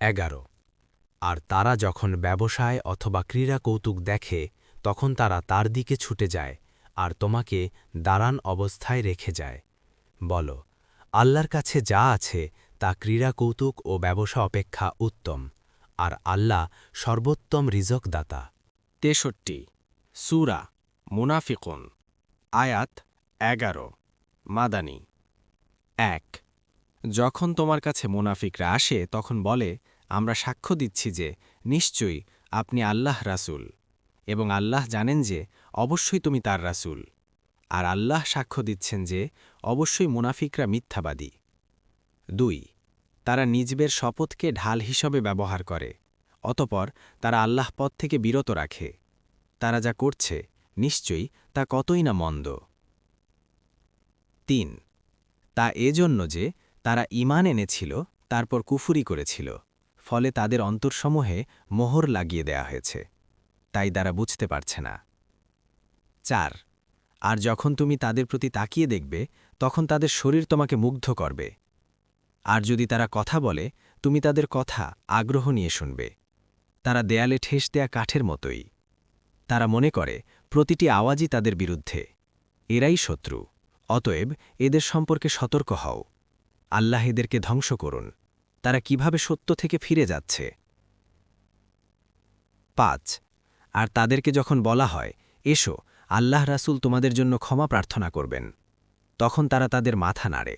এগারো। আর তারা যখন ব্যবসায় অথবা ক্রীড়া কৌতুক দেখে, তখন তারা তার দিকে ছুটে যায় আর তোমাকে দাঁড়ান অবস্থায় রেখে যায়। বল, আল্লাহর কাছে যা আছে তা ক্রীড়া কৌতুক ও ব্যবসা অপেক্ষা উত্তম, আর আল্লাহ সর্বোত্তম রিজক দাতা তেষট্টি, সুরা মুনাফিকুন, আয়াত এগারো, মাদানী। এক যখন তোমার কাছে মুনাফিকরা আসে, তখন বলে, আমরা সাক্ষ্য দিচ্ছি যে, নিশ্চয়ই আপনি আল্লাহ রাসূল। এবং আল্লাহ জানেন যে, অবশ্যই তুমি তার রাসূল। আর আল্লাহ সাক্ষ্য দিচ্ছেন যে, অবশ্যই মুনাফিকরা মিথ্যাবাদী। দুই, তারা নিজবের শপথকে ঢাল হিসেবে ব্যবহার করে, অতপর তারা আল্লাহ পথ থেকে বিরত রাখে। তারা যা করছে, নিশ্চয়ই তা কতই না মন্দ। তিন, তা এজন্য যে তারা ইমান এনেছিল, তারপর কুফুরি করেছিল, ফলে তাদের অন্তরসমূহে মোহর লাগিয়ে দেয়া হয়েছে। তাই তারা বুঝতে পারছে না। চার, আর যখন তুমি তাদের প্রতি তাকিয়ে দেখবে, তখন তাদের শরীর তোমাকে মুগ্ধ করবে। আর যদি তারা কথা বলে, তুমি তাদের কথা, আগ্রহ নিয়ে শুনবে। তারা দেয়ালে ঠেস দেয়া কাঠের মতোই। তারা মনে করে, প্রতিটি আওয়াজই তাদের বিরুদ্ধে। এরাই শত্রু। অতএব এদের সম্পর্কে সতর্ক হও। আল্লাহ এদেরকে ধ্বংস করুন। তারা কীভাবে সত্য থেকে ফিরে যাচ্ছে? পাঁচ, আর তাদেরকে যখন বলা হয়, এসো, আল্লাহ রাসুল তোমাদের জন্য ক্ষমা প্রার্থনা করবেন, তখন তারা তাদের মাথা নাড়ে।